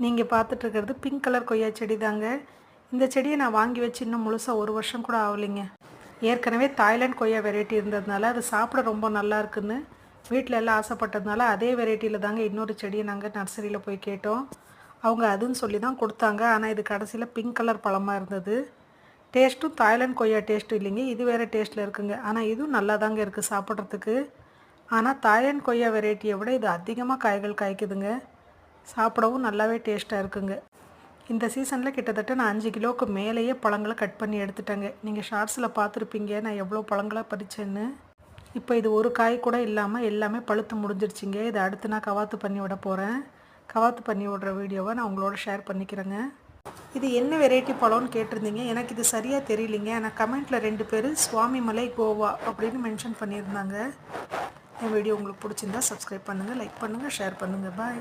நீங்கள் பார்த்துட்ருக்கிறது pink colour கொய்யா செடி தாங்க இந்த செடியை நான் வாங்கி வச்சு இன்னும் முழுசாக ஒரு வருஷம் கூட ஆகலைங்க. ஏற்கனவே தாய்லாண்ட் கொய்யா வெரைட்டி இருந்ததுனால அது சாப்பிட ரொம்ப நல்லா இருக்குன்னு வீட்டில் எல்லாம் ஆசைப்பட்டதுனால அதே வெரைட்டியில் தாங்க இன்னொரு செடியை நாங்கள் நர்சரியில் போய் கேட்டோம். அவங்க அதுன்னு சொல்லி தான் கொடுத்தாங்க. ஆனால் இது கடைசியில் பிங்க் கலர் பழமாக இருந்தது. டேஸ்ட்டும் தாய்லாண்ட் கொய்யா டேஸ்ட்டும் இல்லைங்க. இது வேறு டேஸ்ட்டில் இருக்குங்க. ஆனால் இதுவும் நல்லா தாங்க இருக்குது சாப்பிட்றதுக்கு. ஆனால் தாய்லாண்ட் கொய்யா வெரைட்டியை விட இது அதிகமாக காய்கள் காய்க்குதுங்க. சாப்பிடவும் நல்லாவே டேஸ்ட்டாக இருக்குங்க. இந்த சீசனில் கிட்டத்தட்ட நான் அஞ்சு கிலோவுக்கு மேலேயே பழங்களை கட் பண்ணி எடுத்துட்டேங்க. நீங்கள் ஷார்ட்ஸில் பார்த்துருப்பீங்க நான் எவ்வளோ பழங்களை பறிச்சேன்னு. இப்போ இது ஒரு காய் கூட இல்லாமல் எல்லாமே பழுத்து முடிஞ்சிருச்சுங்க. இதை அடுத்து நான் கவாத்து பண்ணி விட போகிறேன் கவாத்து பண்ணி விடுற வீடியோவை நான் உங்களோட ஷேர் பண்ணிக்கிறேங்க. இது என்ன வெரைட்டி பழம்னு கேட்டிருந்தீங்க? எனக்கு இது சரியாக தெரியலிங்க. ஆனால் கமெண்ட்டில் ரெண்டு பேர் சுவாமிமலை கோவா அப்படின்னு மென்ஷன் பண்ணியிருந்தாங்க. என் வீடியோ உங்களுக்கு பிடிச்சிருந்தா சப்ஸ்கிரைப் பண்ணுங்கள் லைக் பண்ணுங்கள் ஷேர் பண்ணுங்கள் பாய்